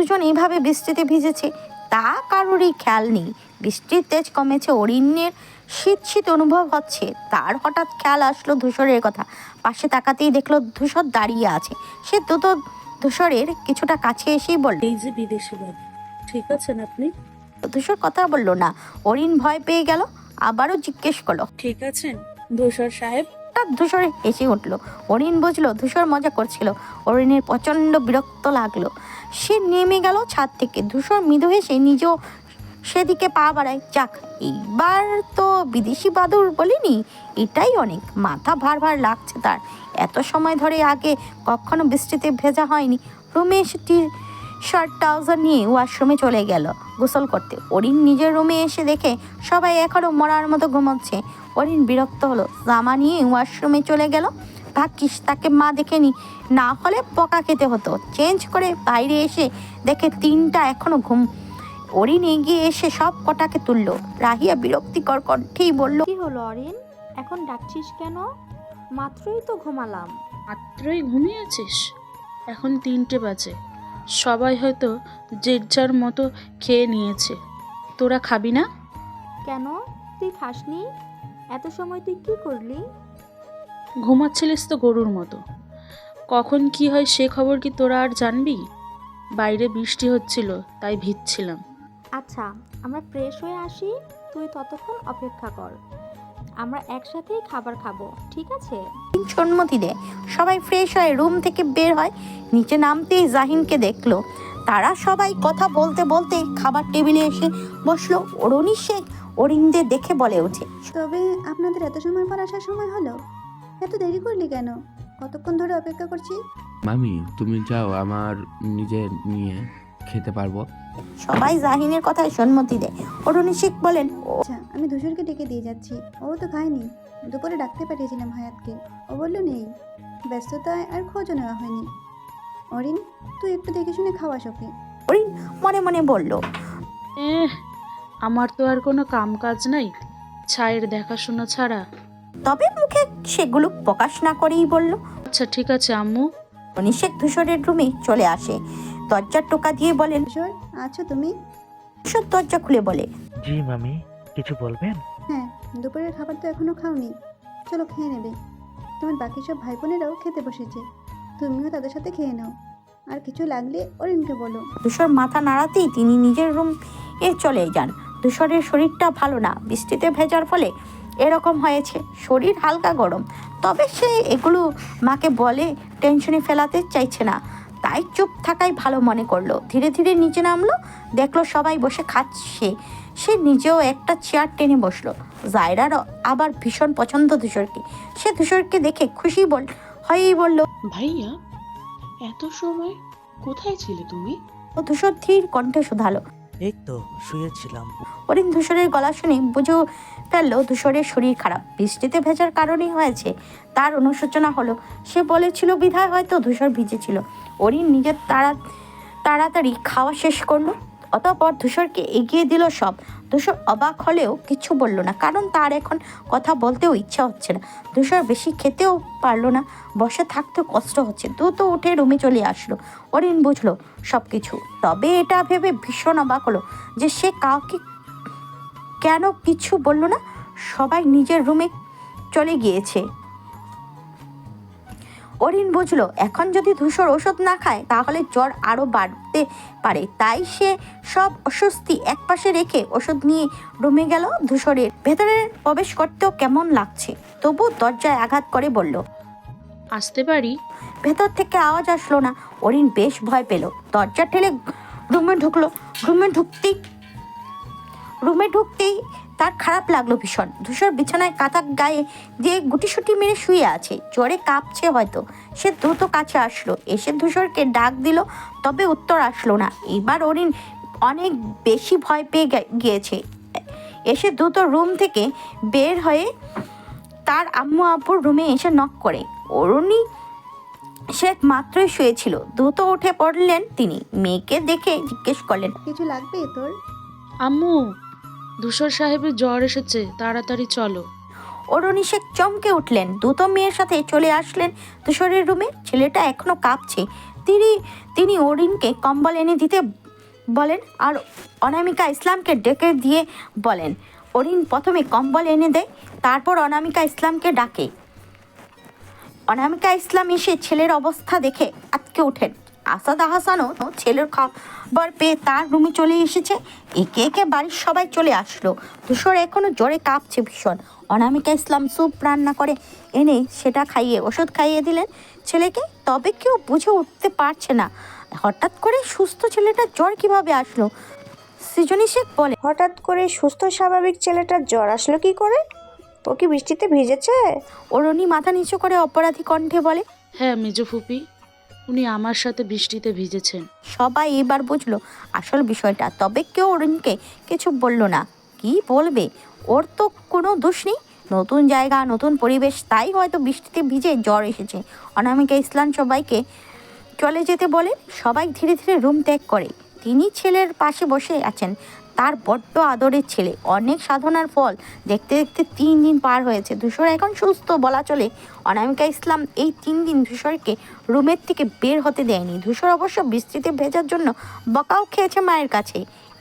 দুজন এইভাবে বৃষ্টিতে ভিজেছে তা কারোরই খেয়াল নেই। বৃষ্টির তেজ কমেছে অরিণ্যের শীত শীত অনুভব হচ্ছে। তার হঠাৎ খেয়াল আসলো ধূসরের কথা। পাশে তাকাতেই দেখল ধূসর দাঁড়িয়ে আছে। সে দ্রুত ধূসরের কিছুটা কাছে এসেই বলল এই যে বিদেশি বাবু ঠিক আছেন আপনি? ধূসর কথা বলল না। অরিন ভয় পেয়ে গেল আবারও জিজ্ঞেস করল ঠিক আছেন ধূসর সাহেব? হঠাৎ ধূসর হেসে উঠল। অরিন বুঝলো ধূসর মজা করছিল। অরিনের প্রচণ্ড বিরক্ত লাগল। সে নেমে গেল ছাদ থেকে। ধূসর মৃদু হেসে নিজেও সেদিকে পা বাড়ায়, যাক, এইবার তো বিদেশি বাদুর বলিনি। এটাই অনেক। মাথা ভার ভার লাগছে তার। এত সময় ধরে আগে কখনো বৃষ্টিতে ভেজা হয়নি। রুমে এসে টি শার্ট ট্রাউজার নিয়ে ওয়াশরুমে চলে গেল। গোসল করতে অরিন নিজের রুমে এসে দেখে সবাই এখনও মরার মতো ঘুমাচ্ছে। অরিন বিরক্ত হলো জামা নিয়ে ওয়াশরুমে চলে গেল। ভাগ্যিস তাকে মা দেখেনি না হলে পকা খেতে হতো। চেঞ্জ করে বাইরে এসে দেখে তিনটা এখনও ঘুম। অরিন এগিয়ে এসে সব কটাকে তুললো। রাহিয়া বিরক্তিকর কণ্ঠেই বলল কি হলো অরিন? এখন ডাকছিস কেন? মাত্রই তো ঘুমালাম। মাত্রই ঘুমিয়েছিস? এখন তিনটে বাজে। সবাই হয়তো যে যার মতো খেয়ে নিয়েছে। তোরা খাবি না? কেন? তুই খাসনি? এত সময় তুই কি করলি? ঘুমাচ্ছিলিস তো গরুর মতো। কখন কি হয় সে খবর কি তোরা আর জানবি? বাইরে বৃষ্টি হচ্ছিল তাই ভিজছিলাম। আচ্ছা আমরা ফ্রেশ হয়ে আসি তুই ততক্ষণ অপেক্ষা কর। আমরা একসাথেই খাবার খাব ঠিক আছে? সম্মতি দেয় সবাই ফ্রেশ হয় রুম থেকে বের হয় নিচে নামতেই জাহিনকে দেখল। তারা সবাই কথা বলতে বলতে খাবার টেবিলে এসে বসল। অরুণী শেখ অরিনদের দেখে বলে ওঠে তবে আপনাদের এত সময় পর আসার সময় হলো? এত দেরি করলি কেন? কতক্ষণ ধরে অপেক্ষা করছি? মামি তুমি যাও আমার নিজে নিয়ে। খেতে পারব। সবাই জাহিনের কথায় সম্মতি দেয়। অরুণী শেখ বলেন আচ্ছা আমি ধূসরকে ডেকে দিয়ে যাচ্ছি। ও তো খায়নি। দুপুরে ডাকতে পাঠিয়েছিলাম হায়াতকে। ও বলল নেই। ব্যস্ততায় আর খোঁজও নেওয়া হয়নি। অরিন তুই একটু দেখে শুনে খাওয়াস ওকে অরিন মনে মনে বলল আমার তো আর কোনো কাম কাজ নাই। ছায়ের দেখাশোনা ছাড়া। তবে মুখে সেগুলো প্রকাশ না করেই বলল আচ্ছা ঠিক আছে আম্মু। অনিশেক ধূসরের রুমে চলে আসে। দরজার টোকা দিয়ে বলেন ধূসর আছো তুমি? ধূসর দরজা খুলে বলে জি মামি কিছু বলবেন? হ্যাঁ দুপুরের খাবার তো এখনও খাওনি। চলো খেয়ে নেবে। তোমার বাকি সব ভাই বোনেরাও খেতে বসেছে। তুমিও তাদের সাথে খেয়ে নাও। আর কিছু লাগলে অরিনকে বলো। ধূসর মাথা নাড়াতেই তিনি নিজের রুম এ চলে যান। ধূসরের শরীরটা ভালো না। বৃষ্টিতে ভেজার ফলে এরকম হয়েছে। শরীর হালকা গরম। তবে সে এগুলো মাকে বলে টেনশনে ফেলাতে চাইছে না। তাই চুপ থাকাই ভালো মনে করল। ধীরে ধীরে নিচে নামলো দেখল সবাই বসে খাচ্ছে। সে নিজেও একটা চেয়ার টেনে বসল। জায়রার আবার ভীষণ পছন্দ ধূসরকে। সে ধূসরকে দেখে খুশি বল হয়েই বলল ভাইয়া এত সময় কোথায় ছিলে তুমি? ও ধূসর ধীর কণ্ঠে শুধালো। এই তো, শুয়েছিলাম। অরিন ধূসরের গলা শুনে বুঝে ফেলল ধূসরের শরীর খারাপ। বৃষ্টিতে ভেজার কারণেই হয়েছে, তার অনুশোচনা হলো। সে বলেছিল, বিধায় হয়তো ধূসর ভিজেছিল। অরিন নিজের তাড়া, তাড়াতাড়ি খাওয়া শেষ করল। অতঃপর ধূসরকে এগিয়ে দিল সব। ধূসর অবাক হলেও কিছু বলল না, কারণ তার এখন কথা বলতেও ইচ্ছা হচ্ছে না। ধূসর বেশি খেতেও পারল না, বসে থাকতেও কষ্ট হচ্ছে। দ্রুত উঠে রুমে চলে আসলো। অরিন বুঝলো সব কিছু তবে এটা ভেবে ভীষণ অবাক হলো যে সে কাউকে কেন কিছু বলল না। সবাই নিজের রুমে চলে গিয়েছে। অরিন বুঝলো এখন যদি ধূসর ওষুধ না খায় তাহলে জ্বর আরও বাড়তে পারে। তাই সে সব অস্বস্তি একপাশে রেখে ওষুধ নিয়ে রুমে গেল ধূসরের। ভেতরে প্রবেশ করতেও কেমন লাগছে? তবু দরজায় আঘাত করে বলল আসতে পারি? ভেতর থেকে আওয়াজ আসলো না। অরিন বেশ ভয় পেল। দরজা ঠেলে রুমে ঢুকলো। রুমে ঢুকতেই রুমে ঢুকতেই তার খারাপ লাগল ভীষণ। ধূসর বিছানায় কাঁথা গায়ে দিয়ে গুটিসুটি মেরে শুয়ে আছে। জ্বরে কাঁপছে হয়তো। সে দ্রুত কাছে আসলো। এসে ধূসরকে ডাক দিল তবে উত্তর আসলো না। এবার অরিন অনেক বেশি ভয় পেয়ে গে- গিয়েছে। এসে দ্রুত রুম থেকে বের হয়ে তার আম্মু আব্বুর রুমে এসে নক করে। অরুণী সে মাত্রই শুয়েছিল। দ্রুত উঠে পড়লেন তিনি। মেয়েকে দেখে জিজ্ঞেস করলেন কিছু লাগবে তোর? আম্মু ধূসর সাহেবের জ্বর এসেছে, তাড়াতাড়ি চলো। অরুণী শেখ চমকে উঠলেন। দ্রুত মেয়ের সাথে চলে আসলেন তুষরের রুমে। ছেলেটা এখনও কাঁপছে। তিনি তিনি অরিনকে কম্বল এনে দিতে বলেন আর অনামিকা ইসলামকে ডেকে দিয়ে বলেন অরিন প্রথমে কম্বল এনে দেয় তারপর অনামিকা ইসলামকে ডাকে। অনামিকা ইসলাম এসে ছেলের অবস্থা দেখে আটকে ওঠেন। আসাদ আহাসানও ছেলের খবর পেয়ে তার রুমে চলে এসেছে। একে একে বাড়ির সবাই চলে আসলো। ধূসর এখনও জ্বরে কাঁপছে ভীষণ। অনামিকা ইসলাম স্যুপ রান্না করে এনে সেটা খাইয়ে ওষুধ খাইয়ে দিলেন ছেলেকে। তবে কেউ বুঝে উঠতে পারছে না। হঠাৎ করে সুস্থ ছেলেটার জ্বর কীভাবে আসলো? সৃজনী শেখ বলে হঠাৎ করে সুস্থ স্বাভাবিক ছেলেটার জ্বর আসলো কি করে? ও কি বৃষ্টিতে ভিজেছে? অরণি মাথা নিচু করে অপরাধী কণ্ঠে বলে হ্যাঁ মেজো ফুপি। উনি আমার সাথে বৃষ্টিতে ভিজেছেন। সবাই এবার বুঝলো আসল বিষয়টা, তবে কেউ অরুণকে কিছু বলল না। কি বলবে? ওর তো কোনো দোষ নেই। নতুন জায়গা, নতুন পরিবেশ, তাই হয়তো বৃষ্টিতে ভিজে জ্বর এসেছে। অনামিকা ইসলাম সবাইকে চলে যেতে বলে সবাই ধীরে ধীরে রুম ত্যাগ করে। তিনি ছেলের পাশে বসে আছেন। তার বড্ড আদরের ছেলে। অনেক সাধনার ফল। দেখতে দেখতে তিন দিন পার হয়েছে। ধূসর এখন সুস্থ বলা চলে। অনামিকা ইসলাম এই তিন দিন ধূসরকে রুমের থেকে বের হতে দেয়নি। ধূসর অবশ্য বৃষ্টিতে ভেজার জন্য বকাও খেয়েছে মায়ের কাছে।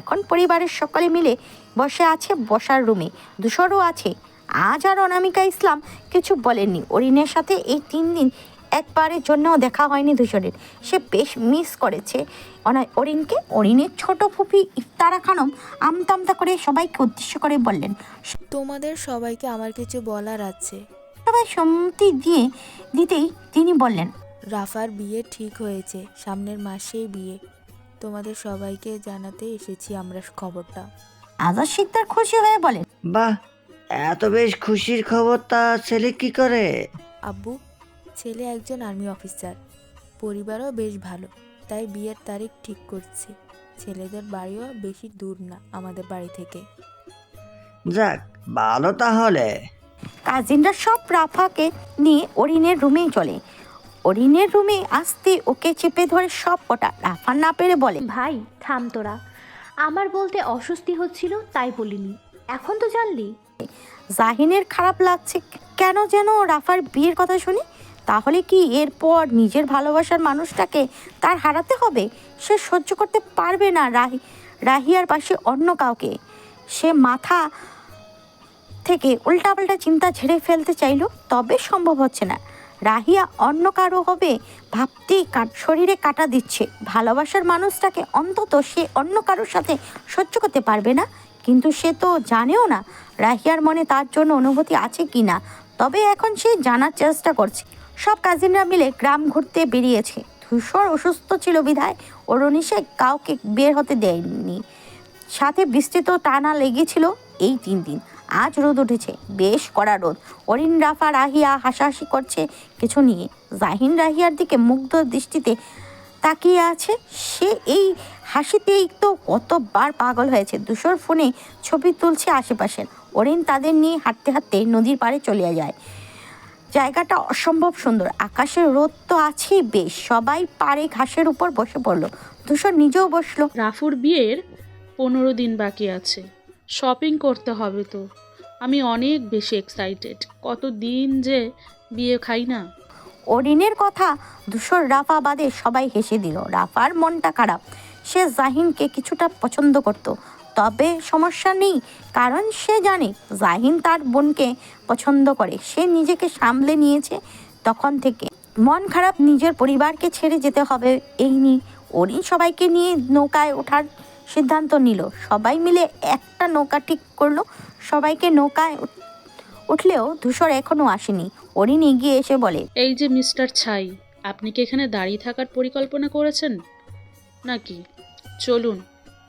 এখন পরিবারের সকলে মিলে বসে আছে বসার রুমে। ধূসরও আছে। আজ আর অনামিকা ইসলাম কিছু বলেননি। অরিনের সাথে এই তিন দিন একবারের জন্যও দেখা হয়নি ধূসরের সে বেশ মিস করেছে। অনা অরিনকে অরিনের ছোট ফুপি ইফতারা খানম আমতামতা করে সবাইকে উদ্দেশ্য করে বললেন তোমাদের সবাইকে আমার কিছু বলার আছে। সবাই সম্মতি দিয়ে দিতেই তিনি বললেন রাফার বিয়ে ঠিক হয়েছে সামনের মাসেই বিয়ে। তোমাদের সবাইকে জানাতে এসেছি আমরা খবরটা। আজাদ শিকদার খুশি হয়ে বলেন বাহ এত বেশ খুশির খবর তা ছেলে কি করে? আব্বু ছেলে একজন আর্মি অফিসার। পরিবারও বেশ ভালো তাই বিয়ের তারিখ ঠিক করছি। ছেলেদের বাড়িও বেশি দূর না আমাদের বাড়ি থেকে। যাক ভালো তাহলে। কাজিনরা সব রাফাকে নিয়ে অরিনের রুমেই চলে। অরিনের রুমে আসতে ওকে চেপে ধরে সব কটা রাফা না পেরে বলে ভাই থাম তোরা। আমার বলতে অস্বস্তি হচ্ছিল তাই বলিনি। এখন তো জানলি? জাহিনের খারাপ লাগছে কেন যেন রাফার বিয়ের কথা শুনি তাহলে কি এরপর নিজের ভালোবাসার মানুষটাকে তার হারাতে হবে? সে সহ্য করতে পারবে না রাহি, রাহিয়ার পাশে অন্য কাউকে। সে মাথা থেকে উল্টাপাল্টা চিন্তা ঝেড়ে ফেলতে চাইলো, তবে সম্ভব হচ্ছে না। রাহিয়া অন্য কারও হবে ভাবতেই শরীরে কাটা দিচ্ছে। ভালোবাসার মানুষটাকে অন্তত সে অন্য কারোর সাথে সহ্য করতে পারবে না। কিন্তু সে তো জানেও না রাহিয়ার মনে তার জন্য অনুভূতি আছে কি না তবে এখন সে জানার চেষ্টা করছে। সব কাজিনরা মিলে গ্রাম ঘুরতে বেরিয়েছে। ধূসর অসুস্থ ছিল বিধায় অরুণী সে কাউকে বের হতে দেয়নি। সাথে বিস্তৃত টানা লেগেছিল এই তিন দিন। আজ রোদ উঠেছে, বেশ কড়া রোদ। অরিন, রাফা, রাহিয়া হাসাহাসি করছে কিছু নিয়ে। জাহিন, রাহিয়ার দিকে মুগ্ধ দৃষ্টিতে তাকিয়ে আছে। সে এই হাসিতেই তো কতবার পাগল হয়েছে। দুশোর ফোনে ছবি তুলছে আশেপাশের। অরিন তাদের নিয়ে হাঁটতে হাঁটতে নদীর পাড়ে চলে যায়। জায়গাটা অসম্ভব সুন্দর। আকাশের রোদ তো আছেই বেশ। সবাই পারে ঘাসের উপর বসে পড়ল। ধূসর নিজেও বসল। রাফুর বিয়ের পনেরো দিন বাকি আছে। শপিং করতে হবে তো। আমি অনেক বেশি এক্সাইটেড কত দিন যে বিয়ে খাই না। অরিনের কথা ধূসর রাফা বাদে সবাই হেসে দিল। রাফার মনটা খারাপ। সে জাহিনকে কিছুটা পছন্দ করত। তবে সমস্যা নেই, কারণ সে জানে জাহিন তার বোনকে পছন্দ করে। সে নিজেকে সামলে নিয়েছে তখন থেকে। মন খারাপ নিজের পরিবারকে ছেড়ে যেতে হবে, এই নিয়ে অরিন সবাইকে নিয়ে নৌকায় ওঠার সিদ্ধান্ত নিল। সবাই মিলে একটা নৌকা ঠিক করল। সবাইকে নৌকায় উঠলেও ধূসর এখনও আসেনি। অরিন এগিয়ে এসে বলে, এই যে মিস্টার ছাই, আপনি কি এখানে দাঁড়িয়ে থাকার পরিকল্পনা করেছেন? নাকি? চলুন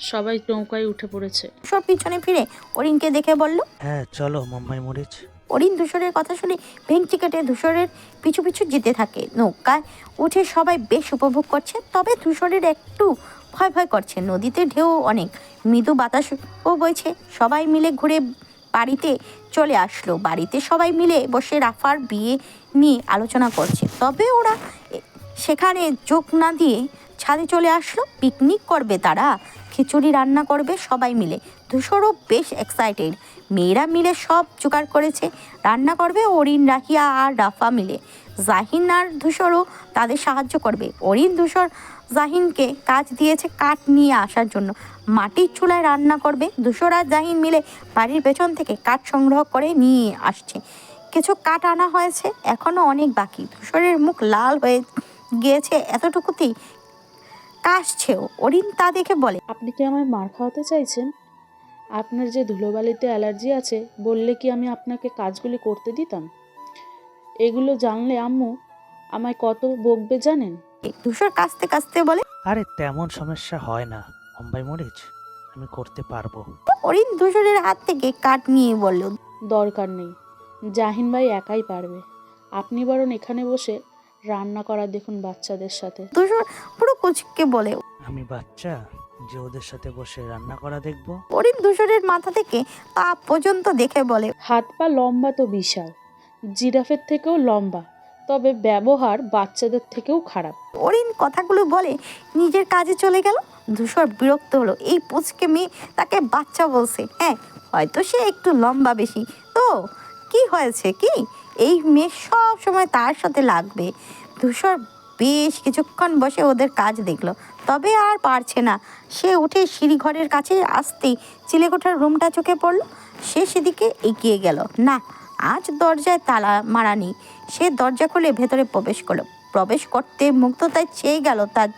সবাই নৌকায় উঠে পড়েছে। ধূসর পিছনে ফিরে অরিনকে দেখে বলল হ্যাঁ চলো মুম্বাই মরিচ অরিন ধূসরের কথা শুনে ভেঙচি কেটে ধূসরের পিছু পিছু যেতে থাকে। নৌকায় উঠে সবাই বেশ উপভোগ করছে তবে ধূসরের একটু ভয় ভয় করছে। নদীতে ঢেউ অনেক মৃদু বাতাসও বইছে। সবাই মিলে ঘুরে বাড়িতে চলে আসলো। বাড়িতে সবাই মিলে বসে রাফার বিয়ে নিয়ে আলোচনা করছে। তবে ওরা সেখানে যোগ না দিয়ে ছাদে চলে আসলো। পিকনিক করবে তারা। খিচুড়ি রান্না করবে সবাই মিলে। ধূসরও বেশ এক্সাইটেড মেয়েরা মিলে সব জোগাড় করেছে। রান্না করবে অরিন রাখিয়া আর রাফা মিলে। জাহিন আর ধূসরও তাদের সাহায্য করবে। অরিন, ধূসর জাহিনকে কাজ দিয়েছে কাঠ নিয়ে আসার জন্য। মাটির চুলায় রান্না করবে। ধূসর আর জাহিন মিলে বাড়ির পেছন থেকে কাঠ সংগ্রহ করে নিয়ে আসছে। কিছু কাঠ আনা হয়েছে এখনও অনেক বাকি। ধূসরের মুখ লাল হয়ে গিয়েছে এতটুকুতেই কাশছেও অরিন তা দেখে বলে। আপনি কি আমায় মার খাওয়াতে চাইছেন? আপনার যে ধুলোবালিতে অ্যালার্জি আছে বললে কি আমি আপনাকে কাজগুলি করতে দিতাম? এগুলো জানলে আম্মু আমায় কত বকবে জানেন? ধূসর কাস্তে কাস্তে বলে আরে তেমন সমস্যা হয় না অম্বাই মরিচ আমি করতে পারব। অরিন ধূসরের হাত থেকে কাঠ নিয়ে বলল দরকার নেই জাহিন ভাই একাই পারবে। আপনি বরং এখানে বসে রান্না করা দেখুন বাচ্চাদের সাথে। ধূসর পুরো কুচকে বলে আমি বাচ্চা যে ওদের সাথে বসে রান্না করা দেখব। অরিন ধূসরের মাথা থেকে পা পর্যন্ত দেখে বলে হাত পা লম্বা তো বিশাল জিরাফের থেকেও লম্বা তবে ব্যবহার বাচ্চাদের থেকেও খারাপ। অরিন কথাগুলো বলে নিজের কাজে চলে গেল। ধূসর বিরক্ত হলো এই পুচকে মেয়ে তাকে বাচ্চা বলছে। হ্যাঁ হয়তো সে একটু লম্বা বেশি। তো কি হয়েছে কি? এই মেয়ে সব সময় তার সাথে লাগবে। ধূসর বেশ কিছুক্ষণ বসে ওদের কাজ দেখল। তবে আর পারছে না। সে উঠে সিঁড়িঘরের কাছে আসতেই চিলেকোঠার রুমটা চোখে পড়ল। সে সেদিকে এগিয়ে গেল। না, আজ দরজায় তালা মারা নেই। সে দরজা খুলে ভেতরে প্রবেশ করল। প্রবেশ করতে মুগ্ধতায় চেয়ে গেল তার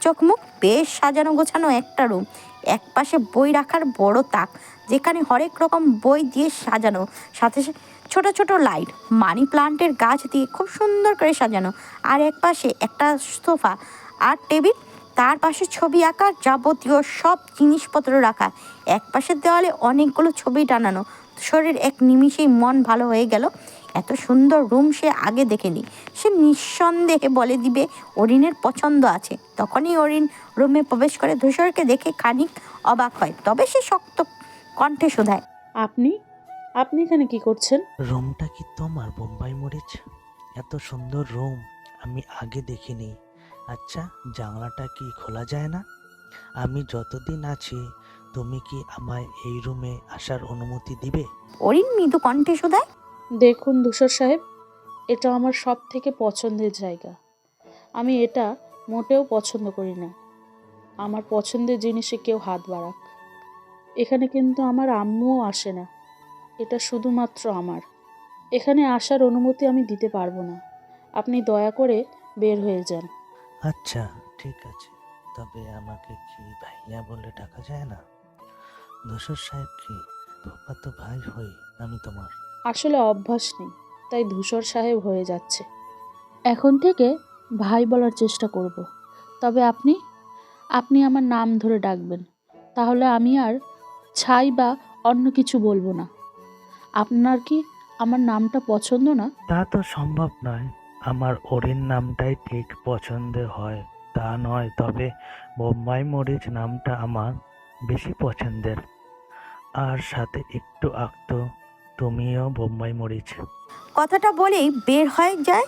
চোখ মুখ। বেশ সাজানো গোছানো একটা রুম। এক পাশে বই রাখার বড় তাক, যেখানে হরেক রকম বই দিয়ে সাজানো। সাথে সা- ছোট ছোট লাইট, মানি প্লান্টের গাছ দিয়ে খুব সুন্দর করে সাজানো। আর এক পাশে একটা সোফা আর টেবিল, তার পাশে ছবি আঁকার যাবতীয় সব জিনিসপত্র রাখা। এক পাশের দেওয়ালে অনেকগুলো ছবি টানানো। শরীর এক নিমিষেই মন ভালো হয়ে গেল। এত সুন্দর রুম সে আগে দেখেনি। সে নিঃসন্দেহে বলে দিবে, অরিনের পছন্দ আছে। তখনই অরিন রুমে প্রবেশ করে ধূসরকে দেখে খানিক অবাক হয়। তবে সে শক্ত কণ্ঠে শোধায়, আপনি আপনি এখানে কি করছেন? রুমটা কি তোমার বোম্বাই মরিচ? এত সুন্দর রুম আমি আগে দেখিনি। আচ্ছা জানলাটা কি খোলা যায় না? আমি যতদিন আছি তুমি কি আমায় এই রুমে আসার অনুমতি দিবে? অরিন মৃদু কণ্ঠে শোধায় দেখুন ধূসর সাহেব এটা আমার সব থেকে পছন্দের জায়গা। আমি এটা মোটেও পছন্দ করি না। আমার পছন্দের জিনিসে কেউ হাত বাড়াক। এখানে কিন্তু আমার আম্মুও আসে না। এটা শুধুমাত্র আমার। এখানে আসার অনুমতি আমি দিতে পারব না। আপনি দয়া করে বের হয়ে যান। আচ্ছা ঠিক আছে। তবে আমাকে কি ভাইয়া বলে ডাকা যায় না? ধূসর সাহেব কি তো ভাই হই আমি তোমার? আসলে অভ্যাস নেই তাই ধূসর সাহেব হয়ে যাচ্ছে। এখন থেকে ভাই বলার চেষ্টা করব। তবে আপনি আপনি আমার নাম ধরে ডাকবেন। তাহলে আমি আর ছাই বা অন্য কিছু বলব না। আপনার কি আমার নামটা পছন্দ না? তা তো সম্ভব নয়। আমার অরিন নামটাই ঠিক পছন্দ হয় তা নয় তবে বোম্বাই মরিচ নামটা আমার বেশি পছন্দের। আর সাথে একটু আঁকত তুমিও বোম্বাই মরিচ। কথাটা বলেই বের হয়ে যায়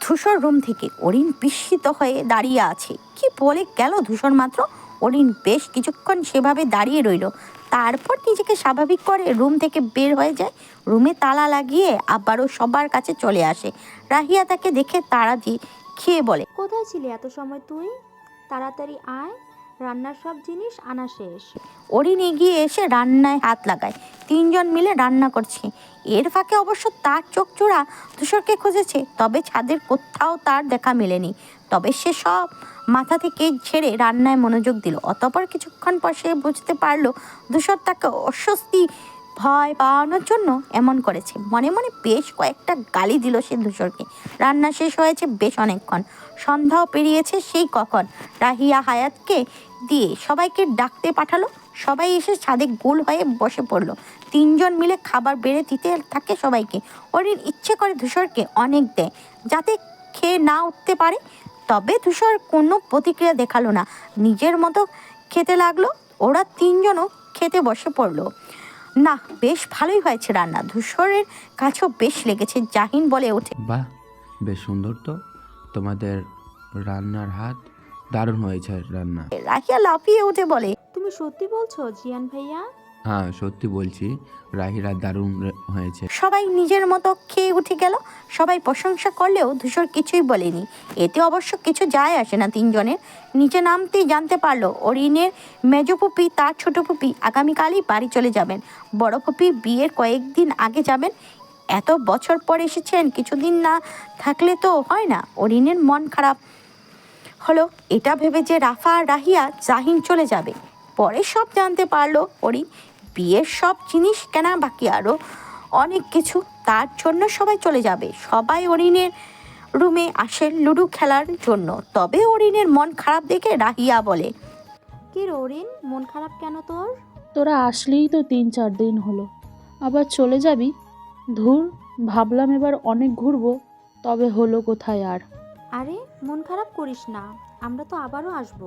ধূসর রুম থেকে। অরিন বিস্মিত হয়ে দাঁড়িয়ে আছে। কি বলে গেল ধূসর মাত্র? অরিন বেশ কিছুক্ষণ সেভাবে দাঁড়িয়ে রইল। তারপর নিজেকে স্বাভাবিক করে রুম থেকে বের হয়ে যায়। রুমে তালা লাগিয়ে আবারও সবার কাছে চলে আসে। রাহিয়া তাকে দেখে তাড়া দিয়ে খেয়ে বলে কোথায় ছিলি এত সময় তুই? তাড়াতাড়ি আয় রান্নার সব জিনিস আনা শেষ। অরিন এগিয়ে এসে রান্নায় হাত লাগায়। তিনজন মিলে রান্না করছে। এর ফাঁকে অবশ্য তার চোখ চূড়া ধূসরকে খুঁজেছে তবে ছাদের কোথাও তার দেখা মেলেনি। তবে সে সব মাথা থেকে ছেড়ে রান্নায় মনোযোগ দিল। অতপর কিছুক্ষণ পর সে বুঝতে পারল ধূসর তাকে অস্বস্তি ভয় পাওয়ানোর জন্য এমন করেছে। মনে মনে বেশ কয়েকটা গালি দিল সে ধূসরকে রান্না শেষ হয়েছে বেশ অনেকক্ষণ। সন্ধ্যাও পেরিয়েছে সেই কখন। রাহিয়া হায়াতকে দিয়ে সবাইকে ডাকতে পাঠালো। সবাই এসে ছাদে গোল হয়ে বসে পড়ল। তিনজন মিলে খাবার বেড়ে দিতে থাকে সবাইকে। অরিন ইচ্ছে করে ধূসরকে অনেক দেয়, যাতে খেয়ে না উঠতে পারে। তবে ধূসর কোনো প্রতিক্রিয়া দেখাল না। নিজের মতো খেতে লাগল ওরা তিনজনও খেতে বসে পড়ল। না বেশ ভালোই হয়েছে রান্না। ধূসরের কাছেও বেশ লেগেছে জাহিন বলে ওঠে। বাহ বেশ সুন্দর তো। তোমাদের রান্নার হাত দারুণ হয়েছে রান্না। রাহিয়া লাফিয়ে উঠে বলে তুমি সত্যি বলছো জিয়ান ভাইয়া? হ্যাঁ সত্যি বলছি, রাহিরা দারুণ হয়েছে। সবাই নিজের মতো খেয়ে উঠে গেল। সবাই প্রশংসা করলেও ধূসর কিছুই বলেনি। এতে অবশ্য কিছু যায় আসে না তিনজনের। নিচে নামতেই জানতে পারল, অরিনের মেজ ফুপি, তার ছোট পুপি আগামীকালই বাড়ি চলে যাবেন। বড় ফুপি বিয়ের কয়েকদিন আগে যাবেন। এত বছর পর এসেছেন, কিছুদিন না থাকলে তো হয় না। অরিনের মন খারাপ। হলো, এটা ভেবে যে রাফা আর রাহিয়া জাহিন চলে যাবে। পরে সব জানতে পারল ওরি বিয়ের সব জিনিস কেনা বাকি আরও অনেক কিছু। তার জন্য সবাই চলে যাবে। সবাই অরিনের রুমে আসে লুডো খেলার জন্য। তবে অরিনের মন খারাপ দেখে রাহিয়া বলে কি রোরিন মন খারাপ কেন তোর? তোরা আসলেই তো তিন চার দিন হলো। আবার চলে যাবি? ধুর ভাবলাম এবার অনেক ঘুরবো তবে হলো কোথায় আর? আরে মন খারাপ করিস না। আমরা তো আবারও আসব।